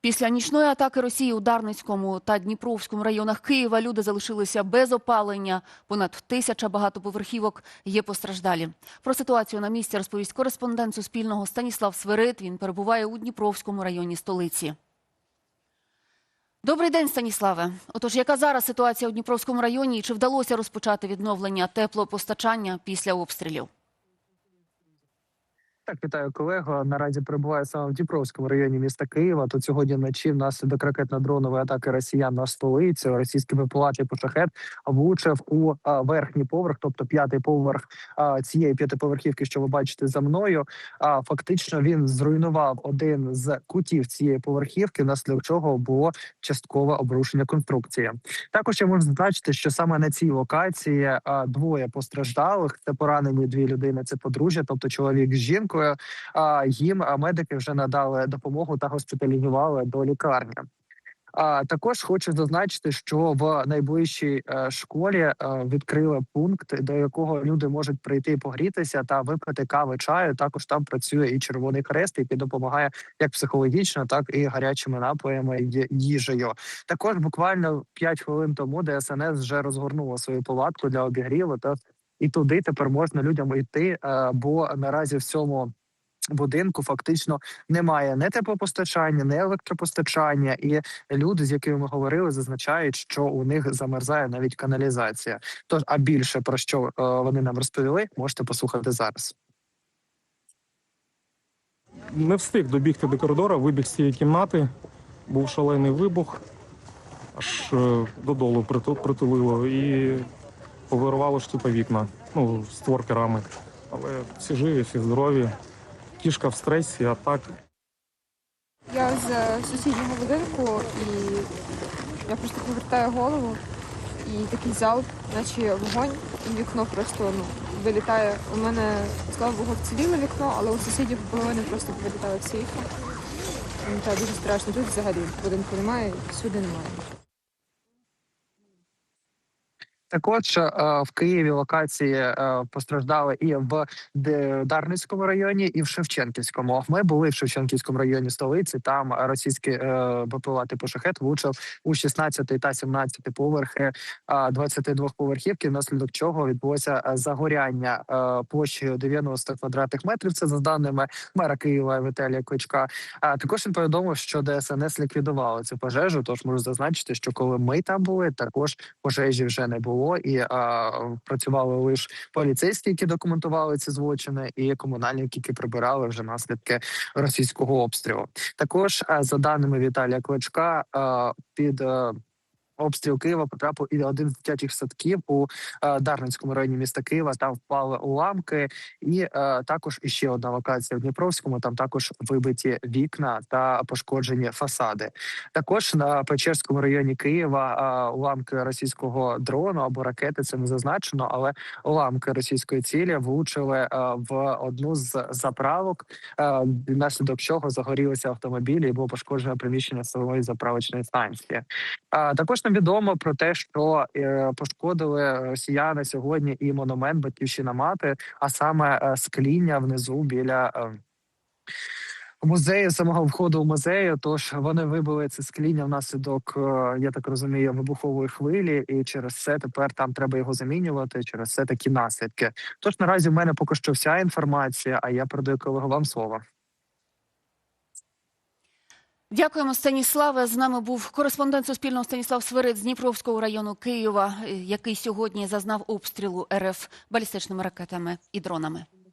Після нічної атаки Росії у Дарницькому та Дніпровському районах Києва люди залишилися без опалення. Понад тисяча багатоповерхівок є постраждалі. Про ситуацію на місці розповість кореспондент Суспільного Станіслав Свирид. Він перебуває у Дніпровському районі столиці. Добрий день, Станіславе. Отож, яка зараз ситуація у Дніпровському районі і чи вдалося розпочати відновлення теплопостачання після обстрілів? Так, вітаю колего. Наразі перебуваю саме в Дніпровському районі міста Києва. Тут сьогодні вночі внаслідок ракетно-дронової атаки росіян на столицю. Російський БПЛА типу шахет влучив у верхній поверх, тобто п'ятий поверх цієї п'ятиповерхівки, що ви бачите за мною. А фактично він зруйнував один з кутів цієї поверхівки, внаслідок чого було часткове обрушення конструкції. Також я можу зазначити, що саме на цій локації двоє постраждалих. Це поранені дві людини. Це подружжя, тобто чоловік з жінкою. А їм медики вже надали допомогу та госпіталізували до лікарні. А також хочу зазначити, що в найближчій е, школі е, відкрили пункт, до якого люди можуть прийти погрітися та випити кави чаю. Також там працює і Червоний Хрест, який допомагає як психологічно, так і гарячими напоями їжею. Також буквально 5 хвилин тому ДСНС вже розгорнула свою палатку для обігріву. Та і туди тепер можна людям йти, е, бо наразі в цьому будинку фактично немає не теплопостачання, не електропостачання, і люди, з якими ми говорили, зазначають, що у них замерзає навіть каналізація. Тож, а більше про що е, вони нам розповіли, можете послухати зараз. Не встиг добігти до коридора, вибіг з цієї кімнати. Був шалений вибух, аж е, додолу приту- притулило і повирувало штука вікна, ну, створки рами. Але всі живі, всі здорові. Кішка в стресі, а так Я з е, сусіднього будинку і я просто повертаю голову і такий залп, наче вогонь, і вікно просто ну, вилітає. У мене, слава Богу, вціліло вікно, але у сусідів половини просто вилітали всі вікна. Та дуже страшно. Тут взагалі будинку немає, сюди немає. Також е, в Києві локації е, постраждали і в Дарницькому районі, і в Шевченківському. Ми були в Шевченківському районі столиці. Там російський е, БПЛА типу шахет влучив у 16 та 17 поверхи е, 22 поверхівки, внаслідок чого відбулося загоряння площею 90 квадратних метрів. Це за даними мера Києва Віталія Кличка. А також він повідомив, що ДСНС ліквідувало цю пожежу. Тож можу зазначити, що коли ми там були, також пожежі вже не було, і а, працювали лише поліцейські, які документували ці злочини, і комунальники, які прибирали вже наслідки російського обстрілу. Також а, за даними Віталія Кличка, а, під а, Обстріл Києва потрапив і один з дитячих садків у е, Дарницькому районі міста Києва. Там впали уламки, і е, також іще одна локація в Дніпровському. Там також вибиті вікна та пошкоджені фасади. Також на Печерському районі Києва е, уламки російського дрону або ракети це не зазначено, але уламки російської цілі влучили в одну з заправок, внаслідок чого загорілися автомобілі і було пошкоджено приміщення самої заправочної станції. Також нам відомо про те, що е, пошкодили росіяни сьогодні і монумент Батьківщина мати, а саме е, скління внизу біля. Е, Музею самого входу в музею, тож вони вибили це скління внаслідок, е, я так розумію, вибухової хвилі, і через це тепер там треба його замінювати. Через це такі наслідки. Тож наразі в мене поки що вся інформація. А я передаю колегу вам слово. Дякуємо, Станіславе. З нами був кореспондент Суспільного Станіслав Свирид з Дніпровського району Києва, який сьогодні зазнав обстрілу РФ балістичними ракетами і дронами.